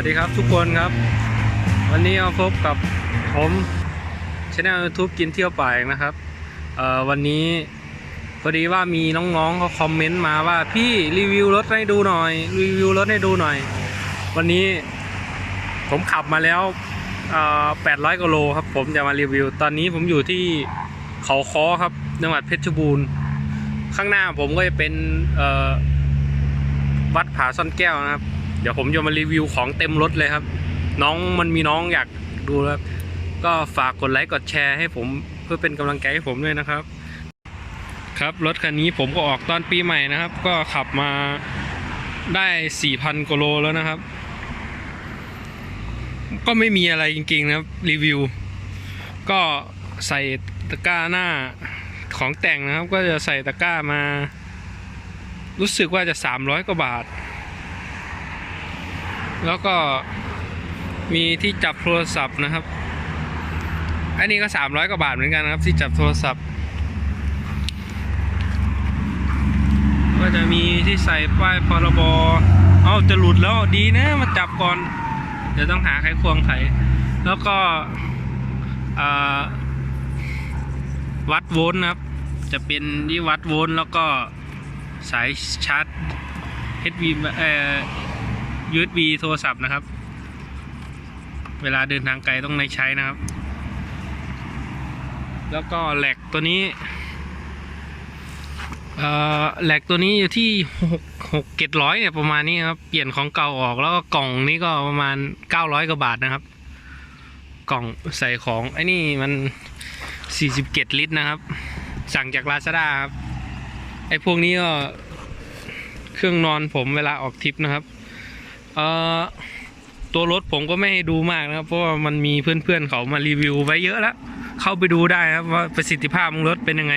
วัสดีครับทุกคนครับ วันนี้มาพบกับผมช anel YouTube กินเที่ยวป่าอีกนะครับวันนี้พอดีว่ามีน้องๆเขาคอมเมนต์มาว่าพี่รีวิวรถให้ดูหน่อยรีวิวรถให้ดูหน่อย วันนี้ผมขับมาแล้ว800กิโลครับ ผมจะมารีวิว ตอนนี้ผมอยู่ที่เขาค้อครับจังหวัดเพชรบูรณ์ ข้างหน้าผมก็จะเป็นวัดผาซ่อนแก้วนะครับ เดี๋ยวผมจะมารีวิวของเต็มรถเลยครับ น้องมันมีน้องอยากดูแล้วก็ฝากกดไลค์กดแชร์ให้ผมเพื่อเป็นกำลังใจให้ผมด้วยนะครับ ครับรถคันนี้ผมก็ออกตอนปีใหม่นะครับ ก็ขับมาได้4,000กิโลแล้วนะครับ ก็ไม่มีอะไรจริงๆนะครับรีวิว ก็ใส่ตะกร้าหน้าของแต่งนะครับ ก็จะใส่ตะกร้ามา รู้สึกว่าจะ 300 กว่าบาท แล้วก็มีที่จับโทรศัพท์นะครับ อันนี้ก็300กว่าบาทเหมือนกันนะครับ ที่จับโทรศัพท์ ก็จะมีที่ใส่ป้ายพรบเอาจะหลุดแล้วดีนะมาจับก่อน เดี๋ยวต้องหาไขควงไข แล้วก็วัดโวลต์นะครับ จะเป็นที่วัดโวลต์แล้วก็สายชาร์จ HV เอ่อ USB โทรศัพท์นะครับ เวลาเดินทางไกลต้องในใช้นะครับ แล้วก็แหลกตัวนี้แหลกตัวนี้อยู่ที่หกหกเจ็ดร้อยเนี่ยประมาณนี้ครับเปลี่ยนของเก่าออกแล้วก็กล่องนี้ก็ประมาณเก้าร้อยกว่าบาทนะครับ กล่องใส่ของไอ้นี่มันสี่สิบเจ็ดลิตรนะครับ สั่งจากลาซาด้าครับไอ้พวกนี้ก็เครื่องนอนผมเวลาออกทริปนะครับ เอ่อตัวรถผมก็ไม่ให้ดูมากนะครับ เพราะว่ามันมีเพื่อนๆเขามารีวิวไว้เยอะแล้ว เข้าไปดูได้ครับว่าประสิทธิภาพของรถเป็นยังไง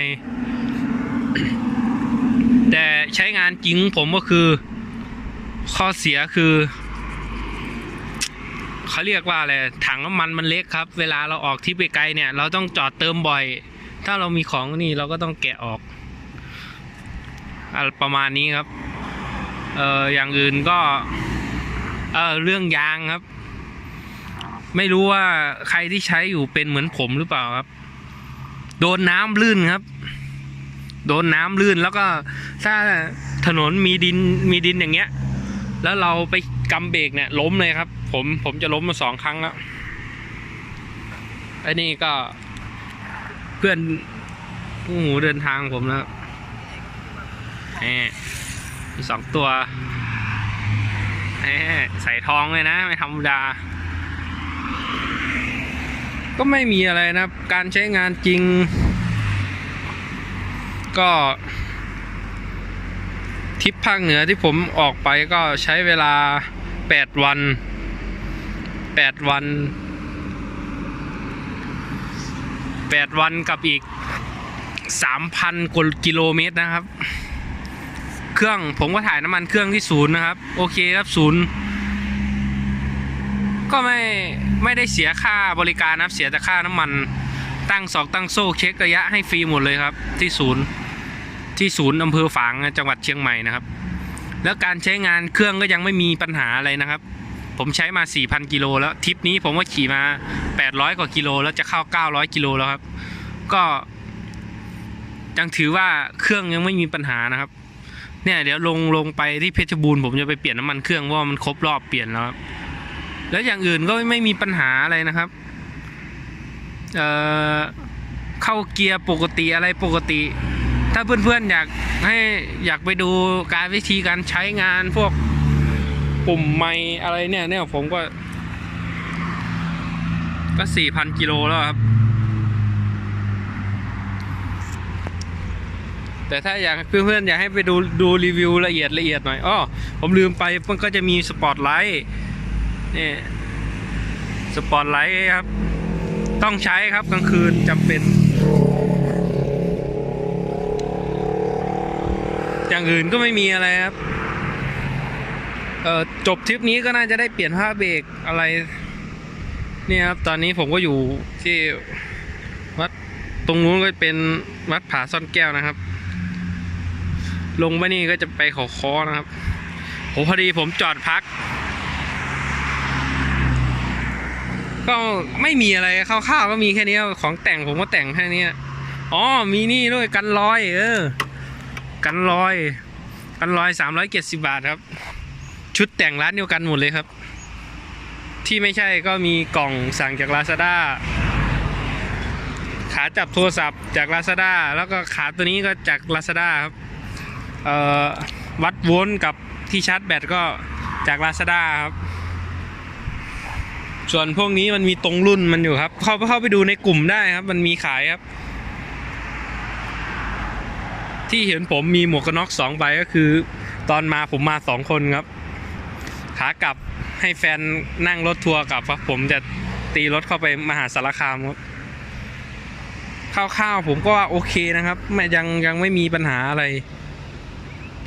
แต่ใช้งานจริงผมก็คือ ข้อเสียคือเขาเรียกว่าอะไรถังน้ำมันมันเล็กครับ เวลาเราออกทริปไกลเนี่ย เราต้องจอดเติมบ่อย ถ้าเรามีของนี่เราก็ต้องแกะออกอประมาณนี้ครับ เอออย่างอื่นก็ เออเรื่องยางครับ ไม่รู้ว่าใครที่ใช้อยู่เป็นเหมือนผมหรือเปล่าครับ โดนน้ำลื่นครับ โดนน้ำลื่นแล้วก็ถ้าถนนมีดินมีดินอย่างเงี้ย แล้วเราไปกำเบรกเนี่ย ล้มเลยครับ ผมผมจะล้มมาสองครั้งแล้วไอ้นี่ก็เพื่อนผู้หูเดินทางผมนะครับแหมสองตัว ใส่ทองเลยนะ ไม่ธรรมดา ก็ไม่มีอะไรนะการใช้งานจริง ก็ ทิปภาคเหนือที่ผมออกไปก็ใช้เวลา 8 วัน 8 วัน 8 วันกับอีก 3,000กว่ากิโลเมตรนะครับ เครื่องผมก็ถ่ายน้ำมันเครื่องที่ศูนย์นะครับ โอเคครับศูนย์ก็ไม่ไม่ได้เสียค่าบริการนะครับเสียแต่ค่าน้ำมันตั้งศอกตั้งโซ่เช็คระยะให้ฟรีหมดเลยครับ ที่ศูนย์ที่ศูนย์อำเภอฝางจังหวัดเชียงใหม่นะครับ แล้วการใช้งานเครื่องก็ยังไม่มีปัญหาอะไรนะครับ ผมใช้มา 4,000 กิโลแล้วทริปนี้ผมก็ขี่มา 800 กว่ากิโลแล้วจะเข้า 900 กิโลแล้วครับ ก็ยังถือว่าเครื่องยังไม่มีปัญหานะครับ เนี่ยเดี๋ยวลงลงไปที่เพชรบูรณ์ผมจะไปเปลี่ยนน้ำมันเครื่องว่ามันครบรอบเปลี่ยนแล้วครับแล้วอย่างอื่นก็ไม่มีปัญหาอะไรนะครับ เอ่อเข้าเกียร์ปกติอะไรปกติ ถ้าเพื่อนๆอยากให้อยากไปดูการวิธีการใช้งานพวกปุ่มไม้อะไรเนี่ยเนี่ยผมก็ ก็สี่พันกิโลแล้วครับ แต่ถ้าอยากเพื่อนๆอยากให้ไปดูดูรีวิวละเอียดละเอียดหน่อยอ้อผมลืมไปมันก็จะมีสปอตไลท์นี่สปอตไลท์ครับ ต้องใช้ครับกลางคืนจำเป็น อย่างอื่นก็ไม่มีอะไรครับเออจบทริปนี้ก็น่าจะได้เปลี่ยนผ้าเบรกอะไรเนี่ยครับตอนนี้ผมก็อยู่ที่วัดตรงนู้นก็เป็นวัดผาซ่อนแก้วนะครับ ลงไปนี่ก็จะไปเขาคอนะครับผมพอดีผมจอดพัก ก็ไม่มีอะไรคร่าวๆก็มีแค่นี้ของแต่งผมก็แต่งแค่นี้อ๋อมีนี่ด้วยกันรอย เออ กันรอย กันรอยสามร้อยเจ็ดสิบาทครับ ชุดแต่งร้านเดียวกันหมดเลยครับ ที่ไม่ใช่ก็มีกล่องสั่งจาก Lazada ขาจับโทรศัพท์จาก Lazada แล้วก็ขาตัวนี้ก็จาก Lazada ครับ วัดโวลต์กับที่ชาร์จแบตก็จาก Lazada ครับ ส่วนพวกนี้มันมีตรงรุ่นมันอยู่ครับ เข้าเข้าไปดูในกลุ่มได้ครับ มันมีขายครับ ที่เห็นผมมีหมวกกันน็อกสองใบก็คือ ตอนมาผมมาสองคนครับ ขากลับให้แฟนนั่งรถทัวร์กลับครับผมจะตีรถเข้าไปมหาสารคามครับข้าวๆผมก็ว่าโอเคนะครับไม่ยังยังไม่มีปัญหาอะไร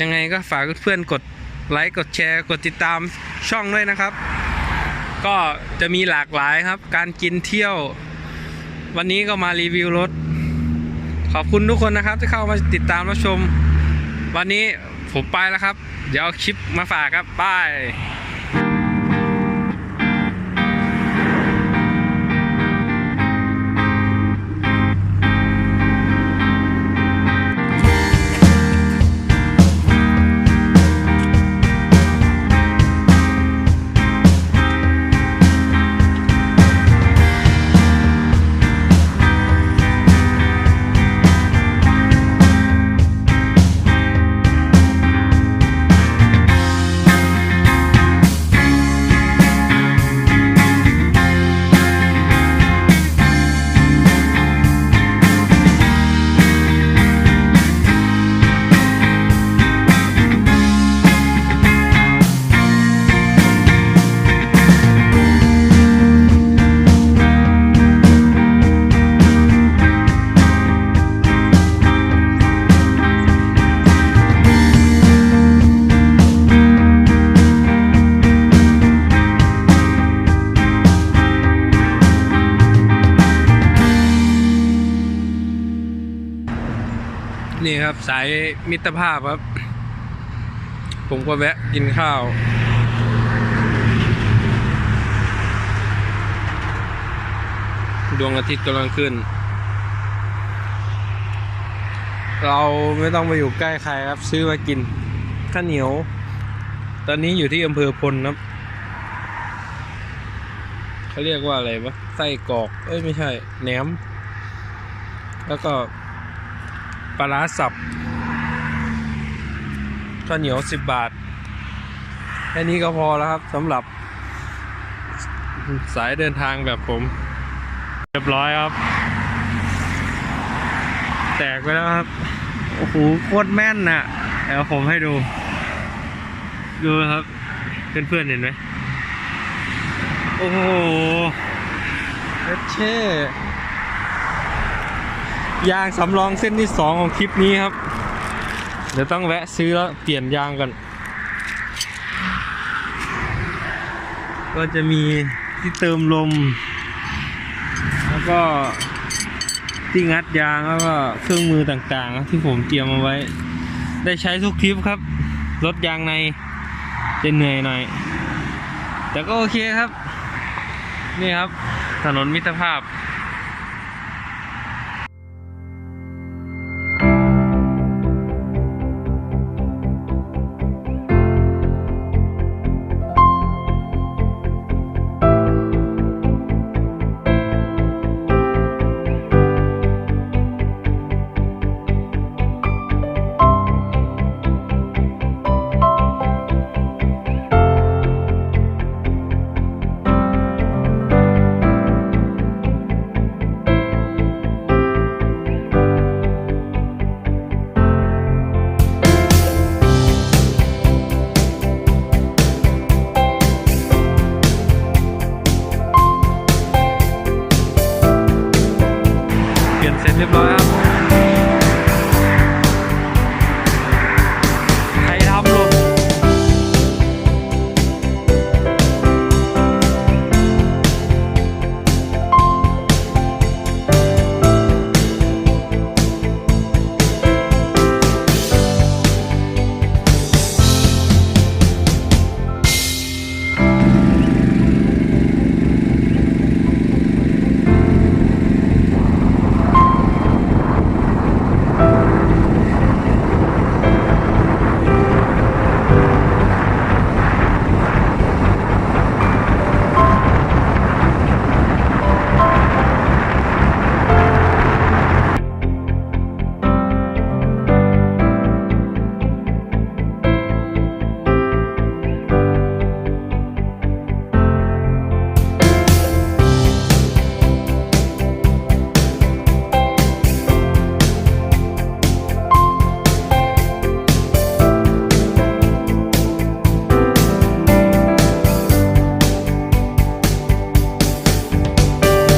ยังไงก็ฝากเพื่อนๆกดไลค์กดแชร์ กดติดตามช่องด้วยนะครับ ก็จะมีหลากหลายครับ การกินเที่ยว วันนี้ก็มารีวิวรถ ขอบคุณทุกคนนะครับ ที่เข้ามาติดตามรับชม วันนี้ผมไปแล้วครับ เดี๋ยวเอาคลิปมาฝากครับบาย นี่ครับสายมิตรภาพครับ ผมก็แวะกินข้าว ดวงอาทิตย์กำลังขึ้น เราไม่ต้องไปอยู่ใกล้ใครครับ ซื้อมากินข้าวเหนียว ตอนนี้อยู่ที่อำเภอพลครับเขาเรียกว่าอะไรวะไส้กรอก เอ้ยไม่ใช่แหนม แล้วก็ ปลาร้าสับข้าวเหนียวสิบบาท แค่นี้ก็พอแล้วครับสำหรับ สายเดินทางแบบผม เรียบร้อยครับ แตกไปแล้วครับ โอ้โหโคตรแม่นน่ะเดี๋ยวผมให้ดู ดูครับ เพื่อนๆเห็นไหมโอ้โหเอชเช่ ยางสำรองเส้นที่สองของคลิปนี้ครับ เดี๋ยวต้องแวะซื้อแล้วเปลี่ยนยางกัน ก็จะมีที่เติมลม แล้วก็ที่งัดยางแล้วก็เครื่องมือต่างๆ ที่ผมเตรียมมาไว้ ได้ใช้ทุกคลิปครับ รถยางในจะเหนื่อยหน่อย แต่ก็โอเคครับ นี่ครับ ถนนมิตรภาพ